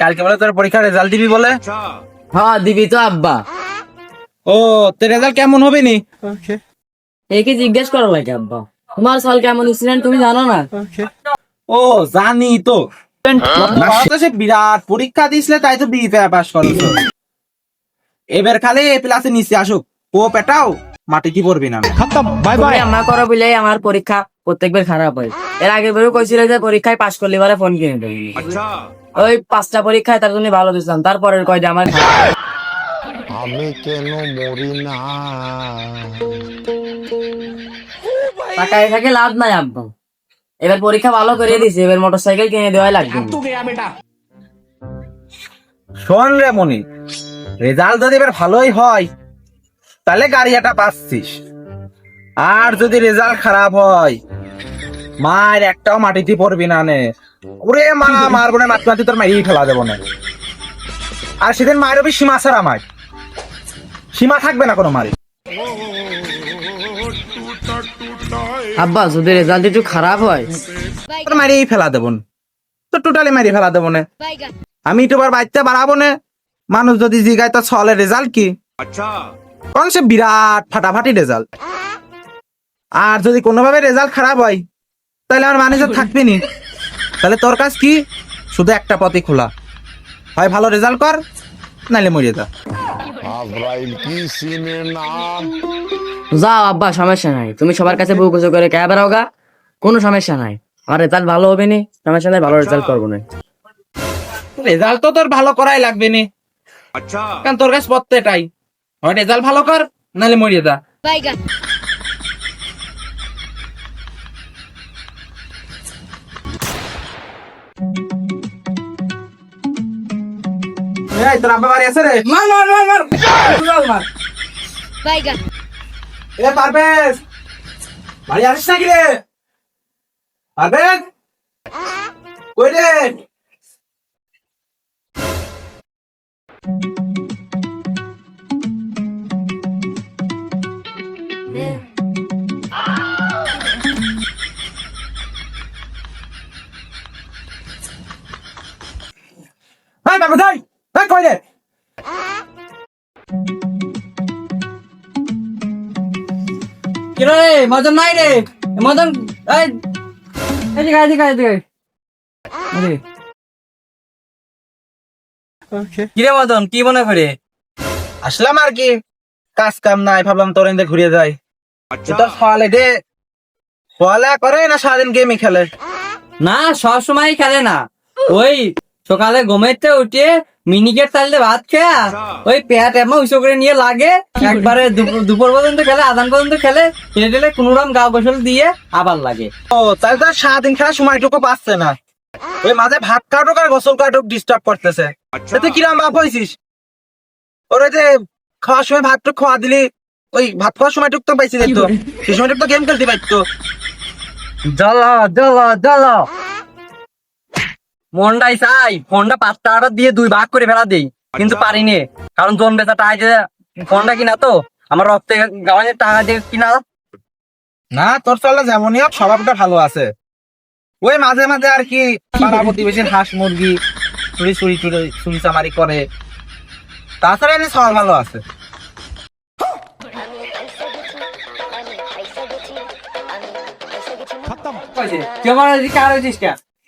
কালকে বলে তোর পরীক্ষার রেজাল্ট দিবি বলে? হ্যাঁ দিবি তো আব্বা। ও তোর রেজাল্ট কেমন হবে নি? একে জিজ্ঞেস করা লাগে আব্বা। তোমার সাল কেমন স্টুডেন্ট তুমি জানো না? ও জানি তো। সে বিরাট পরীক্ষা দিছিলে তাই তো বিএ পাস করছ। এবার খালি এ প্লাসে নিচে আসুক। ও পেটাও মাটি কি পড়বি না? তুমি আমা করো বলে আমার পরীক্ষা প্রত্যেকবার খারাপ হয়। এর আগে বেরো কইছিল যে পরীক্ষায় পাশ করলে বলে ফোন কিনে দেবে। ওই পাঁচটা পরীক্ষায় তার জন্য ভালো দিছিলাম তারপরের কয়টা আমার আমি কেন মরি না? টাকায় থাকে লাভ নাই আব্বা। এবার পরীক্ষা ভালো করে দিছে এবার মোটরসাইকেল কিনে দেওয়াই লাগবে। শোন রে মনি রেজাল্ট যদি এবার ভালোই হয় তাহলে গাড়িটা পাচ্ছিস আর যদি রেজাল্ট খারাপ হয় মার একটাও মাটিতে পড়বি না নে। ওরে মা মারবো না মাটি মাটি তোর মারিয়ে ফেলা দেবো না। আর সেদিন মায়ের ওপর সীমা ছাড়া মার। সীমা থাকবে না কোনো মারি। আব্বা যদি রেজাল্ট একটু খারাপ হয়। তোর মারিয়েই ফেলা দেবো তো টোটালি মারিয়ে ফেলা দেবো না। আমি তো বাড়িতে বাড়াবো না। মানুষ যদি জিগায় তো ছলের রেজাল্ট কি? কারণ সে বিরাট ফাটাফাটি রেজাল্ট আর যদি কোনোভাবে রেজাল্ট খারাপ হয় তাহলে আমার ম্যানেজার থাকবে নি। তাহলে তোর কাজ কি? শুধু একটা পথই খোলা। হয় ভালো রেজাল্ট কর নাইলে মরিয়ে যা। যাও আব্বা সমস্যা নাই। তুমি সবার কাছে বউ কুচো করে কে বেড়াও গা। কোনো সমস্যা নাই। আমার রেজাল্ট ভালো হবে নি সমস্যা নাই ভালো রেজাল্ট করব না। রেজাল্ট তো তোর ভালো করাই লাগবে নি। কারণ তোর কাছে তো হয় রেজাল্ট ভালো কর নাহলে মরিয়ে Baiga. এই তোর আব্বা বাড়ি আছে রে? মার মার মার মার। Baiga. এ পারবেশ বাড়ি আসিস নাকি রে? পারবেশ কই রে? হাই বাবু যাই হাই কই রে কিরে মদন নাই রে মদন এই এদিকে এদিকে এদিকে এদিকে। কিরে মদন কি মনে করে আসলাম আর কি। কাজ কাম নাই ভাবলাম তোর এনে ঘুরিয়ে যাই। তোর ফলে দে। ফলা করে না সারাদিন গেমই খেলে? না সব সময় খেলে না। ওই সকালে ঘুমাইতে উঠে মিনিকেট চালতে ভাত খেয়া ওই পেট এমন উঁচু করে নিয়ে লাগে। একবারে দুপুর- পর্যন্ত খেলে আদান পর্যন্ত খেলে খেলে টেলে কোন রকম গা গোসল দিয়ে আবার লাগে। ও তাহলে তো সারাদিন খেলার সময়টুকু পাচ্ছে না। ওই মাঝে ভাত কাটুক আর গোসল কাটুক ডিস্টার্ব করতেছে। এতে কিরাম বাপ হয়েছিস ওর ওই যে খাওয়ার সময় ভাতটুক খাওয়া দিলি ওই ভাত খাওয়ার সময়টুক তো পাইছি দেখতো সেই সময়টুক তো গেম খেলতে পারতো জ্বালা জ্বালা জ্বালা। মনটাই চাই ফোনটা পাঁচটা দিয়ে দুই ভাগ করে ফেলা দেই। কিন্তু পারিনি। কারণ জন বেচা টাকা দিয়ে ফোনটা কিনা তো। আমার রক্তে গাওয়ানের টাকা দিয়ে কিনা? না তোর চলে যেমনই হোক স্বভাবটা ভালো আছে। ওই মাঝে মাঝে আর কি পাড়া প্রতিবেশীর হাঁস মুরগি চুরি চুরি চুরি চুরি চামারি করে। তাছাড়া এনে স্বভাব ভালো আছে।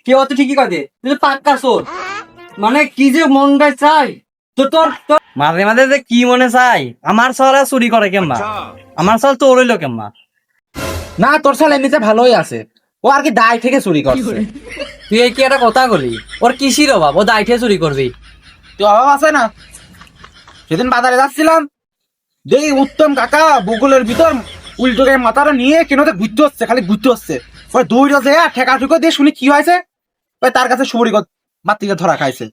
কেউ তো ঠিকই কথা পাক্কা সোর মানে কি যে মনটা চাই। তো তোর তোর মাঝে মাঝে যে কি মনে চাই আমার সরা চুরি করে কেমবা আমার সর তো ওরইলো কেমবা না তোর সাল এমনিতে ভালোই আছে। ও আর কি দায় থেকে চুরি করছে। তুই এই কি একটা কথা বলি ওর কিসির অভাব? ও দায়ঠে চুরি করবি তুই অভাব আছে না? সেদিন বাজারে যাচ্ছিলাম দেখি উত্তম কাকা বগুলের ভিতর উল্টো গায়ে মাথাটা নিয়ে কেনতে ঘুরতে হচ্ছে খালি ঘুরতে হচ্ছে। ওই দৌড়ে যে ঠেকা ঠুকো দিয়ে শুনি কি হয়েছে? ওই তার কাছে সুবরি বাতিকে ধরা খাইছে।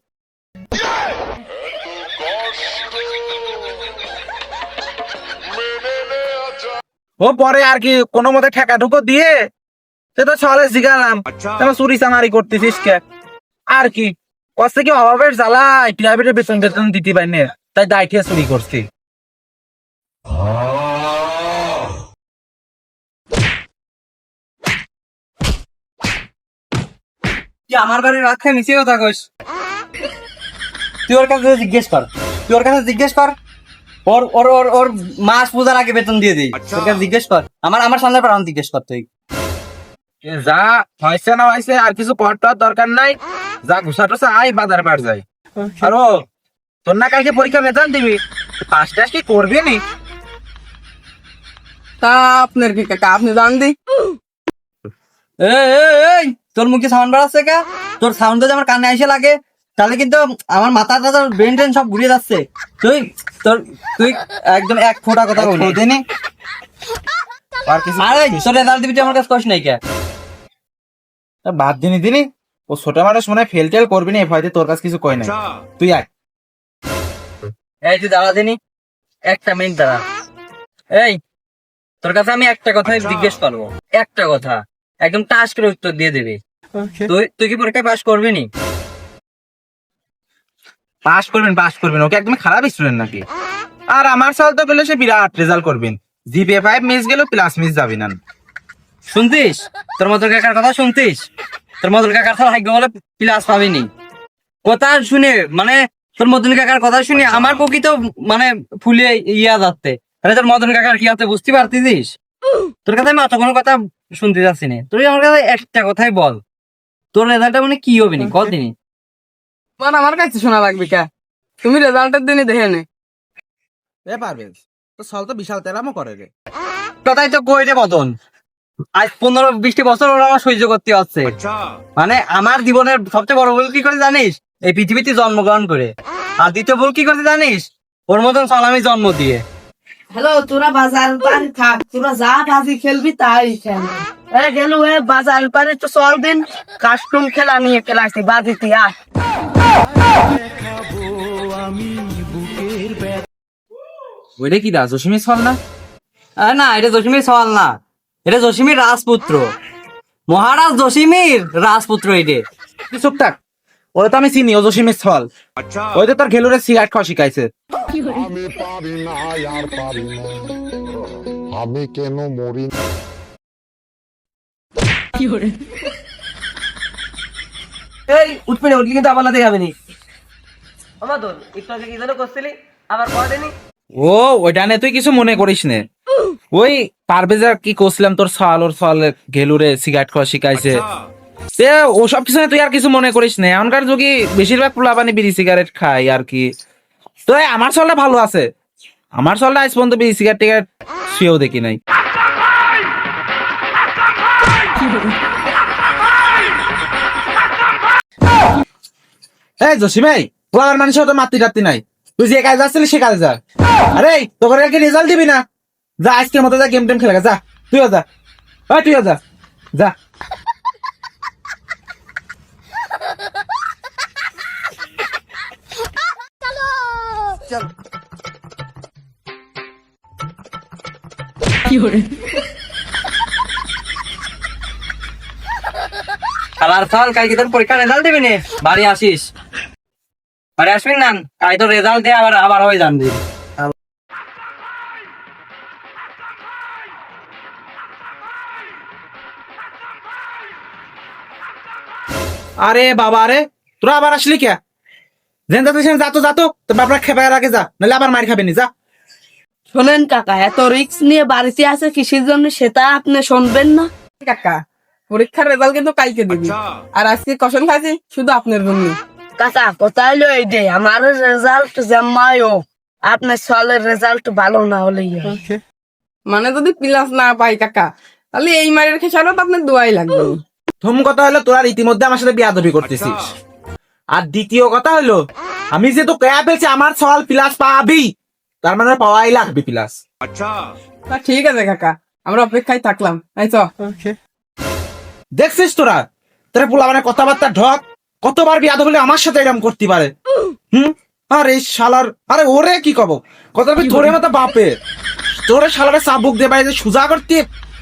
ও পরে আর কি কোনো মতে ঠেকা ঠুকো দিয়ে সে তো ছলে শিখালাম তারপর চুরি চামারি করতেছিস কে? আর কি? কষ্ট কি অভাবের জ্বালায় প্রাইভেটের বেতন বেতন দিতে পারি না। তাই দায়িত্বে চুরি করছি। আমার বাড়ির রাত খেয়ে মিশিয়ে কথা কইস? তুই ওর কাছে জিজ্ঞেস কর। তুই ওর কাছে জিজ্ঞেস কর। ওর ওর ওর ওর মাস পূজার আগে বেতন দিয়ে দিই তোর কাছে জিজ্ঞেস কর। আমার আমার সামনে পর আমি জিজ্ঞেস কর তুই। যা হয়েছে না হয়েছে আর কিছু কর টর দরকার নাই। যা ঘুষা টুসা আই বাজারে পার যাই। আর ও তোর না কালকে পরীক্ষা বেতন দিবি? ফার্স্ট টাস কি করবি নি? তা আপনার কি কাকা আপনি জান দি। এই, তোর মুখে সাউন্ড বাড়াচ্ছে কে? তোর সাউন্ড যদি আমার কানে এসে লাগে। তাহলে কিন্তু আমার মাথাটা তোর ব্রেন ট্রেন সব ঘুরিয়ে যাচ্ছে। তুই তোর তুই একদম এক ফোঁটা কথা বলি আর কিছু আরে তোর রেজাল্ট দিবি তুই আমার কাছে কষ্ট নাই কে? বাদ দিনি দিনি ও ছোট মানুষ মনে ফেল টেল করবি না ভয়তে তোর কাছে কিছু কয় নাই। তুই আয়। এই তুই দাঁড়া দিনি। একটা মিনিট দাঁড়া। এই তোর কাছে আমি একটা কথাই জিজ্ঞেস করব। একটা কথা। একদম টাস করে উত্তর দিয়ে দিবি। তুই তুই কি পরীক্ষায় পাস করবি নি? পাস করবেন পাস করবেন। ওকে একদম খারাপ স্টুডেন্ট নাকি? আর আমার সাল তো গেলে সে বিরাট রেজাল্ট করবেন। জিপিএ ফাইভ মিস গেল প্লাস মিস যাবি না। শুনতিস? তোর মদর কাকার কথা শুনতিস? তোর মদর কাকার ছাড়া ভাগ্য বলে প্লাস পাবিনি। কথা শুনে মানে তোর মদন কাকার কথা শুনে আমার প্রকৃত মানে ফুলে ইয়া যাচ্ছে। আরে তোর মদন কাকার কি আছে বুঝতে পারতিস? তোর কাছে আমি অত কোনো কথা শুনতে যাচ্ছি না। তুই আমার কাছে একটা কথাই বল। তোর রেজাল্টটা মানে কি হবে নি? কদিনই মানে আমার কাছে শোনা লাগবে কে? তুমি রেজাল্টের দিনই দেখে নে। এ পারবে। তো সল তো বিশাল তেরামও করে রে। কথাই তো কই রে মদন? আজ পনেরো বিশটি বছর ওরা আমার সহ্য করতে হচ্ছে। মানে আমার জীবনের সবচেয়ে বড় ভুল কি করে জানিস? এই পৃথিবীতে জন্মগ্রহণ করে। আর দ্বিতীয় ভুল কি করে জানিস? ওর মতন সালামি জন্ম দিয়ে। হ্যালো তোরা বাজার পারে থাক। তোরা যা বাজি খেলবি তাই খেল। গেলু এ বাজার পারে তো চল দিন। কাস্টম খেলা নিয়ে খেলাছি বাজিতে আয়। ওইটা কি দা জসিমি সল না না এটা জসিমির সওয়াল না এটা জসিমির রাজপুত্র। মহারাজ জসিমির রাজপুত্র এটা তুই চুপ থাক। ওরা তো আমি চিনি ও জসিমের ছল। ওই তো তোর ঘেলুরে সিগারেট খাওয়া শিখাইছে। আমি পারি না আর পারি না। আমি কেন মরি না? এই উঠবে না উঠলে কিন্তু আবার লাতে যাবে নি। আমার তোর একটু আগে কি যেন করছিলি আবার করেনি ও ওইটা নে তুই কিছু মনে করিস নে। ওই পারভেজা কি করছিলাম তোর সাল ওর সাল ঘেলুরে সিগারেট খাওয়া শিখাইছে? সে ওসব কিছু তুই আর কিছু মনে করিস না। এখনকার যুগে বেশিরভাগ পোলাপানি বিড়ি সিগারেট খাই আর কি। তো আমার চলটা ভালো আছে। আমার চলটা আজ পর্যন্ত বিড়ি সিগারেট টিগারেট শুয়েও দেখি নাই। এই জসিমাই পোলার মানুষের তো মাতৃ টাত্তি নাই। তুই যে কাজ যাচ্ছিলি সে কাজে যা। আরে তোকে কি রেজাল্ট দিবি না? যা, আজকের মতো যা গেম টেম খেলে যা। তুইও যা ওই তুইও যা যা। পরীক্ষা রেজাল্ট দিবি বাড়ি আসিস। বাড়ি আসবি না আবার আবার হয়ে জানবি আরে বাবা আরে। তোরা আবার আসলি কে? যাতে সেন যাতো যাতো তোর বাপরা খেপায় আগে যা। নাহলে আবার মার খাবেনি যা। শোনেন কাকা এত রিক্স নিয়ে বাড়িতে আছে কিসের জন্য সেটা আপনি শুনবেন না। কাকা পরীক্ষার রেজাল্ট কিন্তু কালকে দিবি। আর আজকে কখন খাইছি শুধু আপনার জন্য। কাকা কোথায় লো এই যে আমার রেজাল্ট জামাইও আপনার সলের রেজাল্ট ভালো না হলে মানে যদি প্লাস না পাই কাকা তাহলে এই মারের খেসারত আপনার দোয়াই লাগবে। প্রথম কথা হলো তোরা ইতিমধ্যে আমার সাথে বিয়াদবি করতেছিস। আর দ্বিতীয় কথা হলো আমি যে তো কয়া পেয়েছি আমার সওয়াল প্লাস পাবি। তার মানে পাওয়াই লাগবে প্লাস। তা ঠিক আছে কাকা আমরা অপেক্ষায় থাকলাম। এই চ দেখছিস তোরা? তোরা পোলা মানে কথাবার্তা ঢক কতবার বিয়াদ হলে আমার সাথে এরকম করতে পারে? হুম? আরে শালার আরে ওরে কি কব? কত তোরে মতো বাপে তোরে শালারে চাবুক দে বাইরে সুজা করতে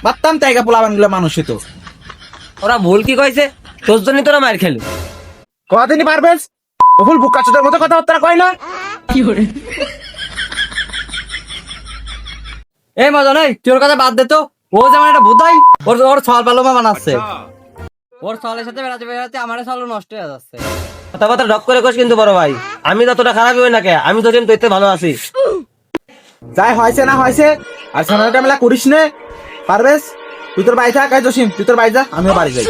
পারতাম তাইগা পোলা বানগুলো মানুষ তো ওরা ভুল কি কইছে? তোর জন্য তোরা মার খেলি। কদিনই পারবেস ওফুল বুকা চোদের মতো কথাবার্তা কয় না? এই মজা নাই তোর কথা বাদ দে তো। ও যেমন একটা বুধাই ওর ওর ছল পালোমা বানাচ্ছে ওর ছলের সাথে বেড়াতে বেড়াতে আমার ছল নষ্ট হয়ে যাচ্ছে। কথাবার্তা ডক করে কোস কিন্তু বড় ভাই। আমি যতটা খারাপ হই না কে আমি তো যেন তোর ভালো আছি। যাই হয়েছে না হয়েছে, আর সামনে মেলা করিস নে। পারবেশ তুই তোর বাড়ি থাক জসিম, তুই তোর বাড়ি যা, আমিও বাড়ি যাই।